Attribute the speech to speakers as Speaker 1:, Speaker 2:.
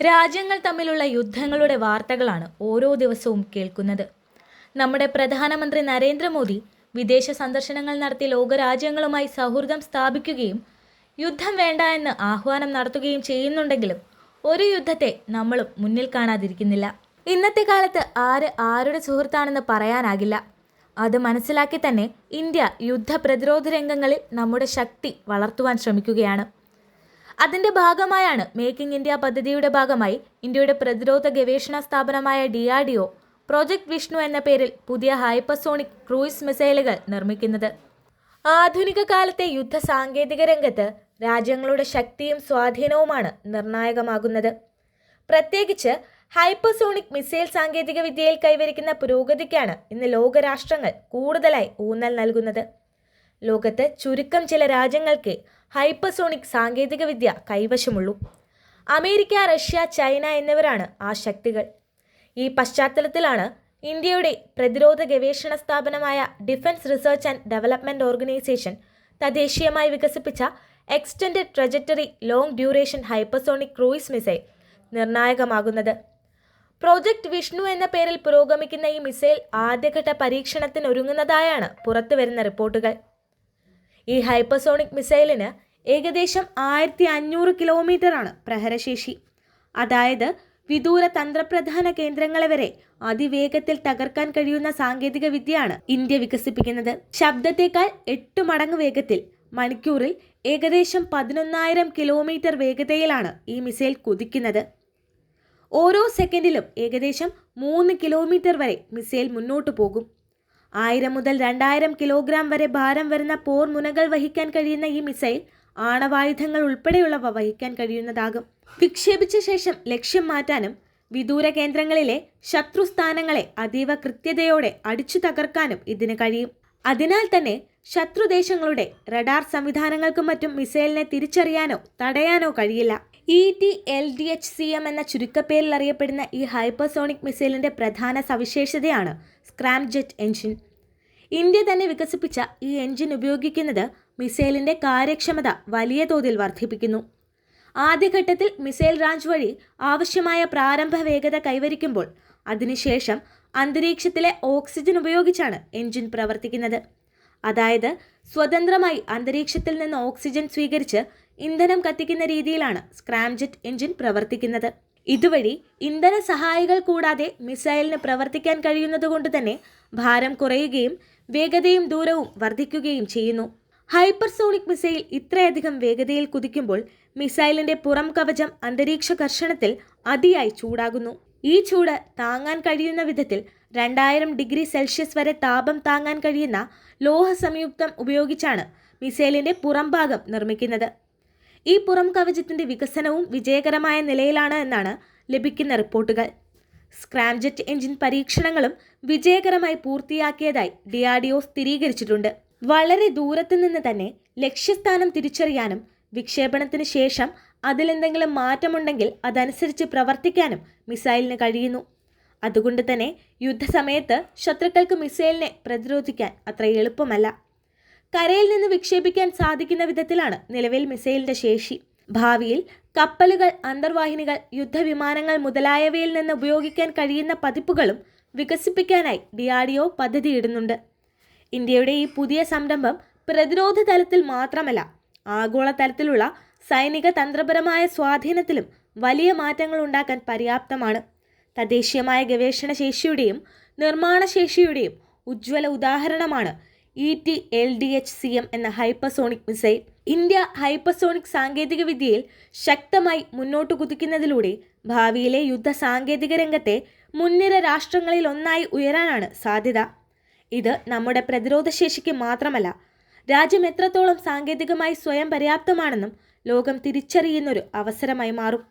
Speaker 1: രാജ്യങ്ങൾ തമ്മിലുള്ള യുദ്ധങ്ങളുടെ വാർത്തകളാണ് ഓരോ ദിവസവും കേൾക്കുന്നത്. നമ്മുടെ പ്രധാനമന്ത്രി നരേന്ദ്രമോദി വിദേശ സന്ദർശനങ്ങൾ നടത്തി ലോകരാജ്യങ്ങളുമായി സൗഹൃദം സ്ഥാപിക്കുകയും യുദ്ധം വേണ്ട എന്ന് ആഹ്വാനം നടത്തുകയും ചെയ്യുന്നുണ്ടെങ്കിലും ഒരു യുദ്ധത്തെ നമ്മളും മുന്നിൽ കാണാതിരിക്കുന്നില്ല. ഇന്നത്തെ കാലത്ത് ആര് ആരുടെ സുഹൃത്താണെന്ന് പറയാനാകില്ല. അത് മനസ്സിലാക്കി തന്നെ ഇന്ത്യ യുദ്ധ പ്രതിരോധ രംഗങ്ങളിൽ നമ്മുടെ ശക്തി വളർത്തുവാൻ ശ്രമിക്കുകയാണ്. അതിന്റെ ഭാഗമായാണ് മേക്കിംഗ് ഇന്ത്യ പദ്ധതിയുടെ ഭാഗമായി ഇന്ത്യയുടെ പ്രതിരോധ ഗവേഷണ സ്ഥാപനമായ D R D O project Vishnu എന്ന പേരിൽ പുതിയ ഹൈപ്പർസോണിക് ക്രൂയിസ് മിസൈലുകൾ നിർമ്മിക്കുന്നത്. ആധുനിക കാലത്തെ യുദ്ധ സാങ്കേതിക രംഗത്ത് രാജ്യങ്ങളുടെ ശക്തിയും സ്വാധീനവുമാണ് നിർണായകമാകുന്നത്. പ്രത്യേകിച്ച് ഹൈപ്പർസോണിക് മിസൈൽ സാങ്കേതിക വിദ്യയിൽ കൈവരിക്കുന്ന പുരോഗതിക്കാണ് ഇന്ന് ലോകരാഷ്ട്രങ്ങൾ കൂടുതലായി ഊന്നൽ നൽകുന്നത്. ലോകത്ത് ചുരുക്കം ചില രാജ്യങ്ങൾക്ക് ഹൈപ്പർസോണിക് സാങ്കേതികവിദ്യ കൈവശമുള്ളൂ. അമേരിക്ക റഷ്യ ചൈന എന്നിവരാണ് ആ ശക്തികൾ. ഈ പശ്ചാത്തലത്തിലാണ് ഇന്ത്യയുടെ പ്രതിരോധ ഗവേഷണ സ്ഥാപനമായ defence research and development organisation തദ്ദേശീയമായി വികസിപ്പിച്ച extended trajectory long duration hypersonic cruise missile നിർണായകമാകുന്നത്. Project Vishnu എന്ന പേരിൽ പുരോഗമിക്കുന്ന ഈ മിസൈൽ ആദ്യഘട്ട പരീക്ഷണത്തിനൊരുങ്ങുന്നതായാണ് പുറത്തുവരുന്ന റിപ്പോർട്ടുകൾ. ഈ ഹൈപ്പർസോണിക് മിസൈലിന് ഏകദേശം ആയിരത്തി അഞ്ഞൂറ് കിലോമീറ്ററാണ് പ്രഹരശേഷി. അതായത് വിദൂര തന്ത്രപ്രധാന കേന്ദ്രങ്ങളെ വരെ അതിവേഗത്തിൽ തകർക്കാൻ കഴിയുന്ന സാങ്കേതിക വിദ്യയാണ് ഇന്ത്യ വികസിപ്പിക്കുന്നത്. ശബ്ദത്തേക്കാൾ എട്ട് മടങ്ങ് വേഗത്തിൽ മണിക്കൂറിൽ ഏകദേശം പതിനൊന്നായിരം കിലോമീറ്റർ വേഗതയിലാണ് ഈ മിസൈൽ കുതിക്കുന്നത്. ഓരോ സെക്കൻഡിലും ഏകദേശം മൂന്ന് കിലോമീറ്റർ വരെ മിസൈൽ മുന്നോട്ട് പോകും. ആയിരം മുതൽ രണ്ടായിരം കിലോഗ്രാം വരെ ഭാരം വരുന്ന പോർ മുനകൾ വഹിക്കാൻ കഴിയുന്ന ഈ മിസൈൽ ആണവായുധങ്ങൾ ഉൾപ്പെടെയുള്ളവ വഹിക്കാൻ കഴിയുന്നതാകും. വിക്ഷേപിച്ച ശേഷം ലക്ഷ്യം മാറ്റാനും വിദൂര കേന്ദ്രങ്ങളിലെ ശത്രുസ്ഥാനങ്ങളെ അതീവ കൃത്യതയോടെ അടിച്ചു തകർക്കാനും ഇതിന് കഴിയും. അതിനാൽ തന്നെ ശത്രുദേശങ്ങളുടെ റഡാർ സംവിധാനങ്ങൾക്കും മറ്റും മിസൈലിനെ തിരിച്ചറിയാനോ തടയാനോ കഴിയില്ല. E T L D H C M എന്ന ചുരുക്കപ്പേരിൽ അറിയപ്പെടുന്ന ഈ ഹൈപ്പർസോണിക് മിസൈലിന്റെ പ്രധാന സവിശേഷതയാണ് സ്ക്രാം ജെറ്റ് എഞ്ചിൻ ഇന്ത്യ തന്നെ വികസിപ്പിച്ച ഈ എഞ്ചിൻ ഉപയോഗിക്കുന്നത് മിസൈലിന്റെ കാര്യക്ഷമത വലിയ തോതിൽ വർദ്ധിപ്പിക്കുന്നു. ആദ്യഘട്ടത്തിൽ മിസൈൽ റാഞ്ച് വഴി ആവശ്യമായ പ്രാരംഭ വേഗത കൈവരിക്കുമ്പോൾ അതിനുശേഷം അന്തരീക്ഷത്തിലെ ഓക്സിജൻ ഉപയോഗിച്ചാണ് എഞ്ചിൻ പ്രവർത്തിക്കുന്നത്. അതായത് സ്വതന്ത്രമായി അന്തരീക്ഷത്തിൽ നിന്ന് ഓക്സിജൻ സ്വീകരിച്ച് ഇന്ധനം കത്തിക്കുന്ന രീതിയിലാണ് സ്ക്രാംജെറ്റ് എഞ്ചിൻ പ്രവർത്തിക്കുന്നത്. ഇതുവഴി ഇന്ധന സഹായികൾ കൂടാതെ മിസൈലിന് പ്രവർത്തിക്കാൻ കഴിയുന്നതുകൊണ്ട് തന്നെ ഭാരം കുറയുകയും വേഗതയും ദൂരവും വർദ്ധിക്കുകയും ചെയ്യുന്നു. ഹൈപ്പർസോണിക് മിസൈൽ ഇത്രയധികം വേഗതയിൽ കുതിക്കുമ്പോൾ മിസൈലിന്റെ പുറം കവചം അന്തരീക്ഷ ഘർഷണത്തിൽ അതിയായി ചൂടാകുന്നു. ഈ ചൂട് താങ്ങാൻ കഴിയുന്ന വിധത്തിൽ രണ്ടായിരം ഡിഗ്രി സെൽഷ്യസ് വരെ താപം താങ്ങാൻ കഴിയുന്ന ലോഹ സംയുക്തം ഉപയോഗിച്ചാണ് മിസൈലിന്റെ പുറംഭാഗം നിർമ്മിക്കുന്നത്. ഈ പുറം കവചത്തിന്റെ വികസനവും വിജയകരമായ നിലയിലാണ് എന്നാണ് ലഭിക്കുന്ന റിപ്പോർട്ടുകൾ. സ്ക്രാംജെറ്റ് എഞ്ചിൻ പരീക്ഷണങ്ങളും വിജയകരമായി പൂർത്തിയാക്കിയതായി ഡി ആർ ഡി ഒ സ്ഥിരീകരിച്ചിട്ടുണ്ട്. വളരെ ദൂരത്തു നിന്ന് തന്നെ ലക്ഷ്യസ്ഥാനം തിരിച്ചറിയാനും വിക്ഷേപണത്തിന് ശേഷം അതിലെന്തെങ്കിലും മാറ്റമുണ്ടെങ്കിൽ അതനുസരിച്ച് പ്രവർത്തിക്കാനും മിസൈലിന് കഴിയുന്നു. അതുകൊണ്ട് തന്നെ യുദ്ധസമയത്ത് ശത്രുക്കൾക്ക് മിസൈലിനെ പ്രതിരോധിക്കാൻ അത്ര എളുപ്പമല്ല. കരയിൽ നിന്ന് വിക്ഷേപിക്കാൻ സാധിക്കുന്ന വിധത്തിലാണ് നിലവിൽ മിസൈലിന്റെ ശേഷി. ഭാവിയിൽ കപ്പലുകൾ അന്തർവാഹിനികൾ യുദ്ധവിമാനങ്ങൾ മുതലായവയിൽ നിന്ന് ഉപയോഗിക്കാൻ കഴിയുന്ന പതിപ്പുകളും വികസിപ്പിക്കാനായി ഡി ആർ ഡി ഒ പദ്ധതിയിടുന്നുണ്ട്. ഇന്ത്യയുടെ ഈ പുതിയ സംരംഭം പ്രതിരോധ തലത്തിൽ മാത്രമല്ല ആഗോള തലത്തിലുള്ള സൈനിക തന്ത്രപരമായ സ്വാധീനത്തിലും വലിയ മാറ്റങ്ങൾ ഉണ്ടാക്കാൻ പര്യാപ്തമാണ്. തദ്ദേശീയമായ ഗവേഷണ ശേഷിയുടെയും നിർമ്മാണ ശേഷിയുടെയും ഉജ്ജ്വല ഉദാഹരണമാണ് E T L D H C M എന്ന ഹൈപ്പർസോണിക് മിസൈൽ. ഇന്ത്യ ഹൈപ്പർസോണിക് സാങ്കേതിക വിദ്യയിൽ ശക്തമായി മുന്നോട്ട് കുതിക്കുന്നതിലൂടെ ഭാവിയിലെ യുദ്ധ സാങ്കേതിക രംഗത്തെ മുൻനിര രാഷ്ട്രങ്ങളിൽ ഒന്നായി ഉയരാനാണ് സാധ്യത. ഇത് നമ്മുടെ പ്രതിരോധ ശേഷിക്ക് മാത്രമല്ല രാജ്യം എത്രത്തോളം സാങ്കേതികമായി സ്വയം പര്യാപ്തമാണെന്നും ലോകം തിരിച്ചറിയുന്നൊരു അവസരമായി മാറും.